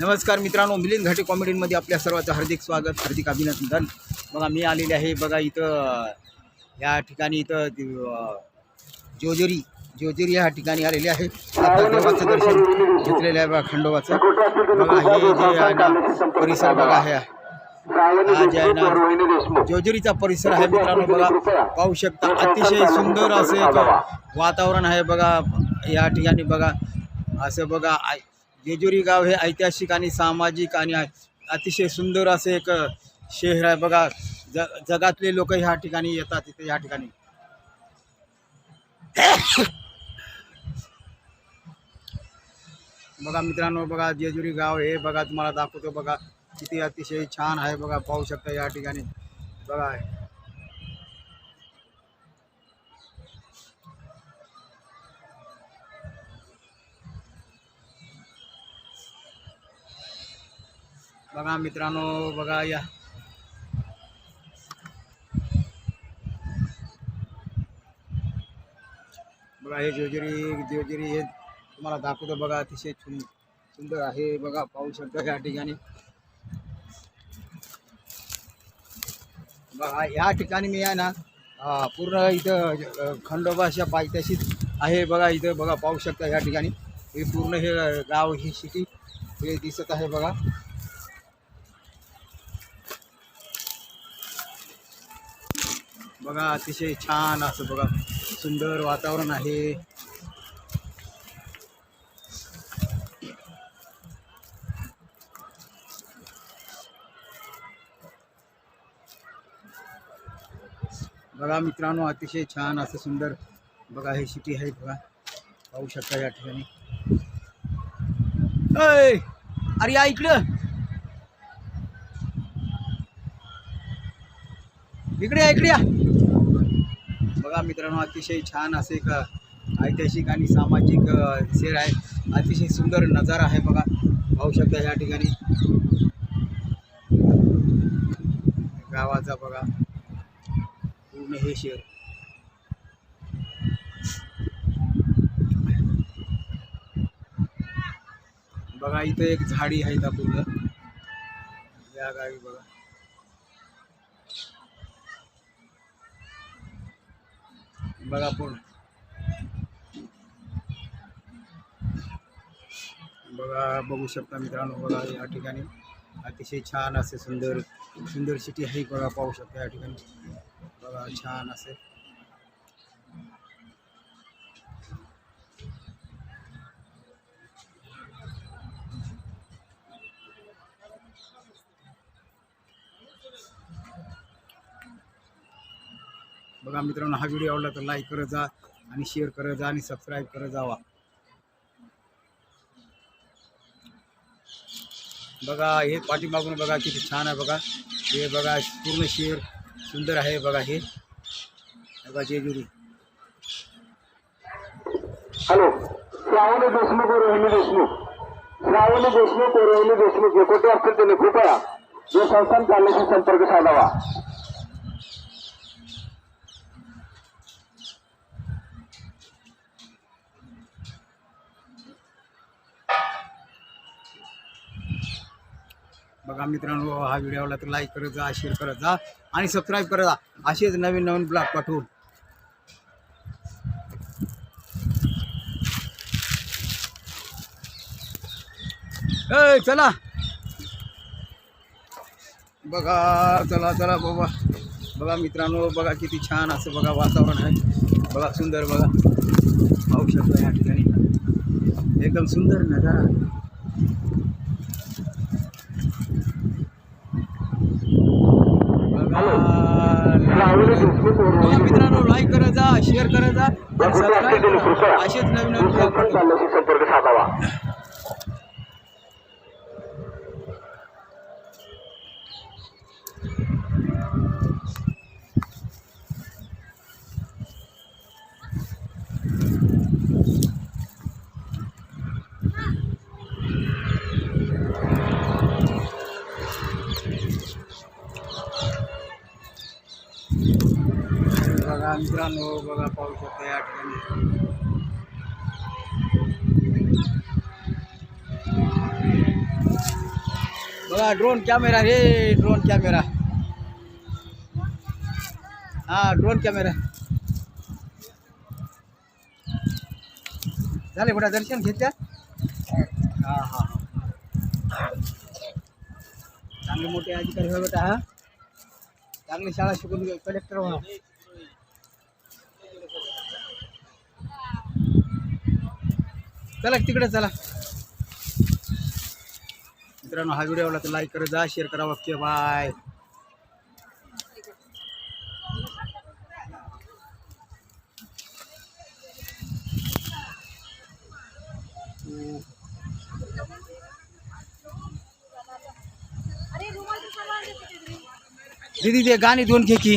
नमस्कार मित्रांनो मिलिंद घाटे कॉमेडीमध्ये आपल्या सर्वांचं हार्दिक स्वागत हार्दिक अभिनंदन. बघा मी आलेले आहे बघा इथं या ठिकाणी इथं जोजरी जोजरी या ठिकाणी आलेले आहे. देवाचं दर्शन घेतलेलं आहे बघा खंडोबाचं. बघा हे जे आहे ना परिसर बघा हे हा जे आहे ना जोजरीचा परिसर आहे मित्रांनो बघा. पाहू शकता अतिशय सुंदर असं एक वातावरण आहे बघा या ठिकाणी बघा. असं बघा आय- जेजुरी गाव हे ऐतिहासिक आणि सामाजिक आणि अतिशय सुंदर असं एक शहर आहे. बघा ज जगातले लोक ह्या ठिकाणी येतात इथे या ठिकाणी. बघा मित्रांनो बघा जेजुरी गाव हे बघा तुम्हाला दाखवतो. बघा किती अतिशय छान आहे. बघा पाहू शकता या ठिकाणी. बघा बघा मित्रांनो बघा या. बघा हे जोजरी जोजरी हे तुम्हाला दाखवतो बघा अतिशय सुंदर आहे बघा पाहू शकता या ठिकाणी. बघा या ठिकाणी मी आहे ना पूर्ण इथं अं, खंडोबाच्या पायथ्याशीच आहे बघा इथं बघा पाहू शकता या ठिकाणी. हे पूर्ण हे गाव ही सिटी हे दिसत आहे बघा. बघा अतिशय छान असं बघा सुंदर वातावरण आहे. बघा मित्रांनो अतिशय छान असं सुंदर बघा हे सिटी आहे बघा. पाहू शकता या ठिकाणी. अरे या इकडं. इकडे या इकडे या. बघा मित्रांनो अतिशय छान असे एक ऐतिहासिक आणि सामाजिक सेर शेर आहे. अतिशय सुंदर नजारा आहे बघा. पाहू शकता या ठिकाणी. गावाचा बघा. पूर्ण हे शेर. बघा इथं एक झाडी आहे इथं पूर्ण. या गावी बघा. बघा पूर्ण बघा बघू शकता मित्रांनो बघा या ठिकाणी अतिशय छान असे सुंदर सुंदर सिटी आहे. बघा पाहू शकता या ठिकाणी. बघा छान असे. बघा मित्रांनो हा व्हिडिओ आवडला तर लाईक करत जा आणि शेअर करत जा आणि सबस्क्राईब करत जावा. बघा हे पाठीमागून बघा किती छान आहे बघा. हे बघा पूर्ण शेर सुंदर आहे बघा हे. बघा जेजुरी हॅलो श्रावणी देशमुख रोहिणी देशमुख श्रावणी देशमुख रोहिणी देशमुख हे कोठे असतील त्यांनी कृपया जो संस्थान चालण्याशी संपर्क साधावा. बघा मित्रांनो हा व्हिडिओ आवडला तर लाईक करत जा शेअर करत जा आणि सबस्क्राईब करत जा. असेच नवीन नवीन ब्लॉग पाठवून. ए चला. बघा चला चला बाबा बघा मित्रांनो बघा किती छान असं बघा वातावरण आहे. बघा सुंदर बघा. पाहू शकता या ठिकाणी. एकदम सुंदर नजारा आहे. श्रावणी देशमुख व बघा रोहिणी मित्रांनो लाईक करत जा शेअर त्यांनी सबस्क्राईब करा. असेच नवीन संपर्क साधावा बघा मित्रांनो बघा पाहू शकता या ठिकाणी. बघा ड्रोन कॅमेरा हे ड्रोन कॅमेरा हा ड्रोन कॅमेरा झाले बघा दर्शन घेतल्या? हा हा चांगले मोठे अधिकारी हा. चांगली शाळा शिकून कलेक्टर व्हा चला तिकडे चला. मित्रांनो हा व्हिडिओ आवडला तर लाईक करा जा शेअर करा ओके बाय दीदी ते गाणी दोन घे की.